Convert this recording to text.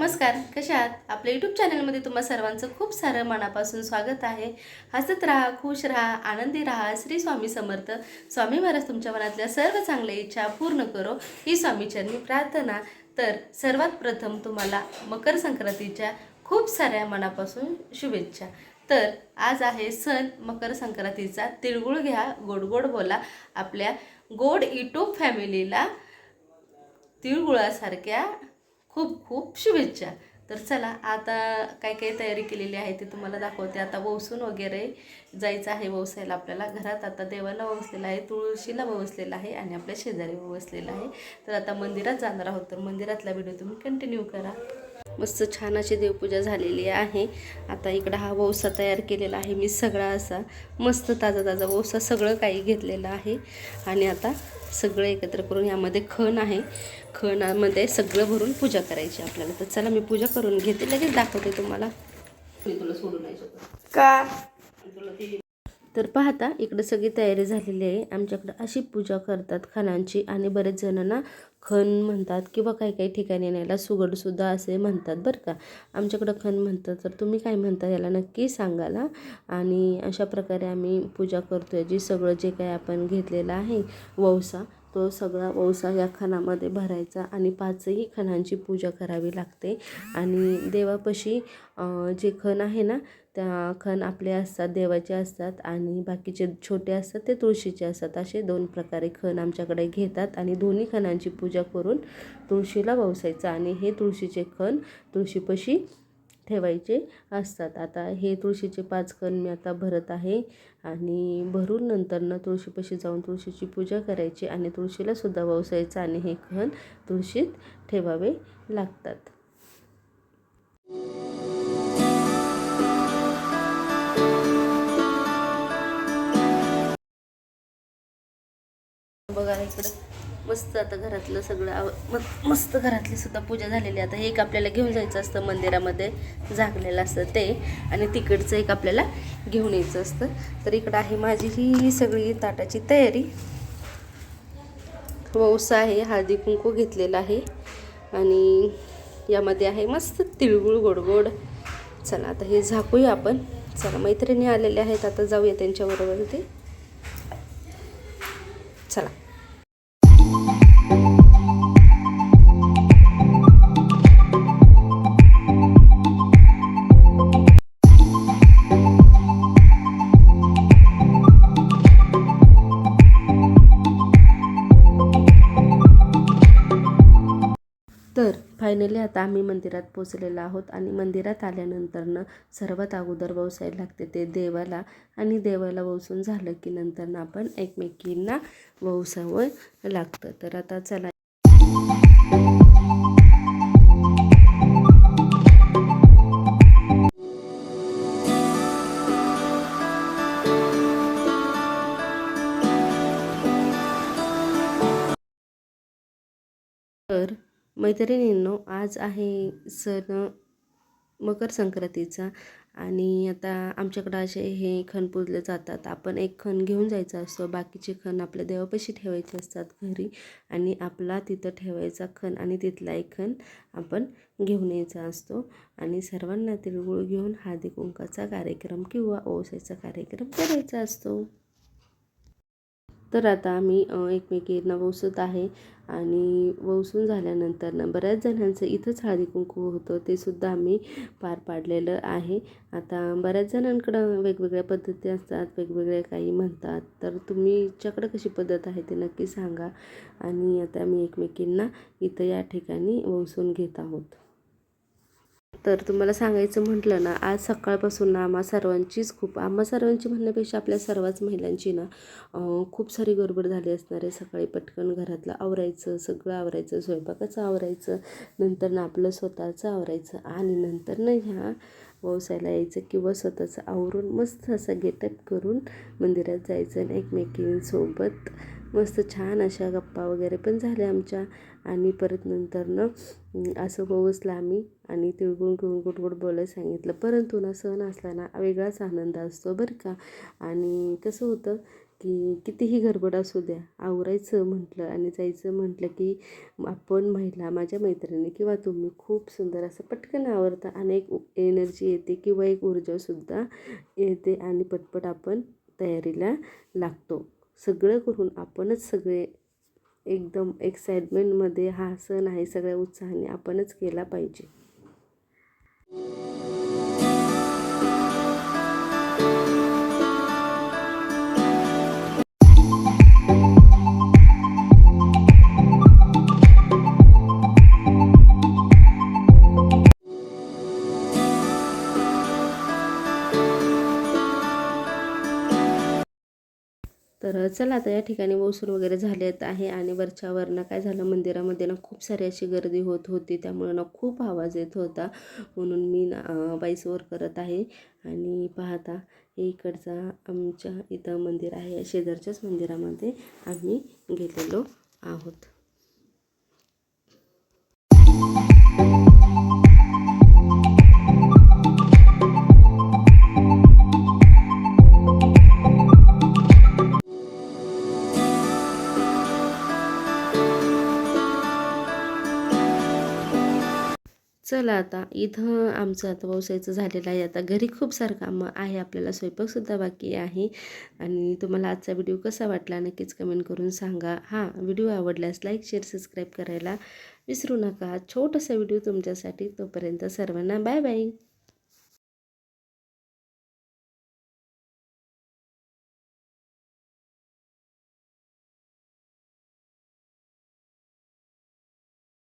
नमस्कार कशा आहात? आपल्या यूट्यूब चॅनलमध्ये तुम्हा सर्वांचं खूप सारं मनापासून स्वागत आहे. हसत राहा खुश राहा आनंदी राहा श्री स्वामी समर्थ. स्वामी महाराज तुमच्या मनातल्या सर्व चांगल्या इच्छा पूर्ण करो. ही स्वामीचरणी प्रार्थना. तर सर्वात प्रथम तुम्हाला मकर संक्रांतीच्या खूप साऱ्या मनापासून शुभेच्छा. तर आज आहे सण मकर संक्रांतीचा. तिळगुळ घ्या गोड गोड बोला. आपल्या गोड यूट्यूब फॅमिलीला तिळगुळासारख्या खूप खूप शुभेच्छा. तर चला आता काय काय तयारी केलेली आहे ते तुम्हाला दाखवते. आता ववसून वगैरे जायचं आहे ववसायला आपल्याला घरात. आता देवाला ववसलेलं आहे तुळशीला ववसलेलं आहे आणि आपल्या शेजारी ववसलेलं आहे. तर आता मंदिरात जाणार आहोत. तर मंदिरातला व्हिडिओ तुम्ही कंटिन्यू करा. मस्त छान अशी देवपूजा झालेली आहे. आता इकडं हा वौसा तयार केलेला आहे मी सगळा असा. मस्त ताजा ताजा वौसा सगळं काही घेतलेलं आहे. आणि आता सगळं एकत्र करून यामध्ये खण आहे. खणामध्ये सगळं भरून पूजा करायची आपल्याला. तर चला मी पूजा करून घेते. लगेच दाखवते तुम्हाला. मी तुला सोडून नाही शकत. का? तुला ती तर पाहता इकडं सगळी तयारी झालेली आहे. आमच्याकडं अशी पूजा करतात खणांची आणि बरेच जणांना खण म्हणतात किंवा काही काही ठिकाणी न्यायला सुगडसुद्धा असे म्हणतात बरं का. आमच्याकडं खण म्हणतात तर तुम्ही काय म्हणता याला नक्की सांगाला आणि अशा प्रकारे आम्ही पूजा करतो आहे जी सगळं जे काही आपण घेतलेलं आहे वौसा तो सगळा वौसा या खणामध्ये भरायचा आणि पाचही खणांची पूजा करावी लागते. आणि देवापाशी जे खण आहे ना त्या खण आपले असतात देवाचे असतात आणि बाकीचे छोटे असतात ते तुळशीचे असतात. असे दोन प्रकारे खण आमच्याकडे घेतात आणि दोन्ही खणांची पूजा करून तुळशीला वावसायचं आणि हे तुळशीचे खण तुळशीपाशी ठेवायचे असतात. आता हे तुळशीचे पाच खण मी आता भरत आहे आणि भरून नंतरनं तुळशीपाशी जाऊन तुळशीची पूजा करायची आणि तुळशीलासुद्धा वावसायचं ववसायचं आणि हे खण तुळशीत ठेवावे लागतात. बघा इकडं. मस्त आता घरातलं सगळं आव मस्त घरातली सुद्धा पूजा झालेली आहे. आता हे एक आपल्याला घेऊन जायचं असतं मंदिरामध्ये झाकलेलं असतं ते. आणि तिकडचं एक आपल्याला घेऊन यायचं असतं. तर इकडं आहे माझी ही सगळी ताटाची तयारी. वौसा आहे हळदी कुंकू घेतलेला आहे. आणि यामध्ये आहे मस्त तिळगुळ गोडगोड. चला आता हे झाकूया आपण. चला मैत्रिणी आलेल्या आहेत आता जाऊया त्यांच्याबरोबर ते तर फायनली आता आम्ही मंदिरात पोचलेलो आहोत आणि मंदिरात आल्यानंतरनं सर्वात अगोदर वसायला लागते ते देवाला आणि देवाला वसून झालं की नंतरनं आपण एकमेकींना वसावं लागतं. तर आता चला. तर मैत्रिणींनो आज आहे सण मकर संक्रांतीचा आणि आता आमच्याकडं असे हे खण पुजले जातात. आपण एक खण घेऊन जायचा असतो. बाकीचे खण आपल्या देवापाशी ठेवायचे असतात घरी आणि आपला तिथं ठेवायचा खण आणि तिथला एक खण आपण घेऊन यायचा असतो. आणि सर्वांना तिळगुळ घेऊन हळदी कुंकाचा कार्यक्रम किंवा ओसायचा कार्यक्रम करायचा असतो. तर आता आम्ही एकमेकींना वसत आहे आणि वसून झाल्यानंतर ना बऱ्याच जणांचं इथंच हळदी कुंकू होतं ते सुद्धा आम्ही पार पाडलेलं आहे. आता बऱ्याच जणांकडं वेगवेगळ्या पद्धती असतात वेगवेगळ्या काही म्हणतात. तर तुमच्याकडं कशी पद्धत आहे ते नक्की सांगा आणि आता आम्ही एकमेकींना इथं या ठिकाणी वसून घेत आहोत. तर तुम्हाला सांगायचं म्हटलं ना आज सकाळपासून ना आम्हा सर्वांचीच खूप आम्हा सर्वांची म्हणण्यापेक्षा आपल्या सर्वच महिलांची ना खूप सारी गडबड झाली असणार आहे. सकाळी पटकन घरातलं आवरायचं सगळं आवरायचं स्वयंपाकाचं आवरायचं नंतर ना आपलं स्वतःचं आवरायचं आणि नंतर ना ह्या व्यवसायाला यायचं किंवा स्वतःचं आवरून मस्त असं गेटअप करून मंदिरात जायचं आणि एकमेकींसोबत मस्त छान अशा गप्पा वगैरे पण झाल्या आमच्या. आणि परत नंतरनं असं बसलं आम्ही आणि तिळगुळ घेऊन गुडगुड बोलायला सांगितलं. परंतु ना सण असला ना वेगळाच आनंद असतो बरं का? आणि कसं होतं की कितीही गडबड असू द्या आवरायचं म्हटलं आणि जायचं म्हटलं की आपण महिला माझ्या मैत्रिणी किंवा तुम्ही खूप सुंदर असं पटकन आवरता आणि एक एनर्जी येते किंवा एक ऊर्जासुद्धा येते आणि पटपट आपण तयारीला लागतो. सगळं करून आपणच सगळे एकदम एक्साइटमेंटमध्ये हा सण आहे सगळ्या उत्साहाने आपणच केला पाहिजे. चला आता या ठिकाणी वसूल वगैरे झालेत आहे आणि वरच्यावर ना काय झालं मंदिरामध्ये ना खूप सारी अशी गर्दी होत होती त्यामुळं ना खूप आवाज येत होता. म्हणून मी ना बाईसवर करत आहे आणि पाहता इकडचा आमच्या इथं मंदिर आहे शेजारच्याच मंदिरामध्ये आम्ही गेलेलो आहोत. चला आता इथं आमचं आता व्यवसायाचं झालेलं आहे. आता घरी खूप सारं कामं आहे आपल्याला स्वयंपाकसुद्धा बाकी आहे. आणि तुम्हाला आजचा व्हिडिओ कसा वाटला नक्कीच कमेंट करून सांगा. हां व्हिडिओ आवडल्यास लाईक शेअर सबस्क्राईब करायला विसरू नका. छोटासा व्हिडिओ तुमच्यासाठी तोपर्यंत सर्वांना बाय बाय.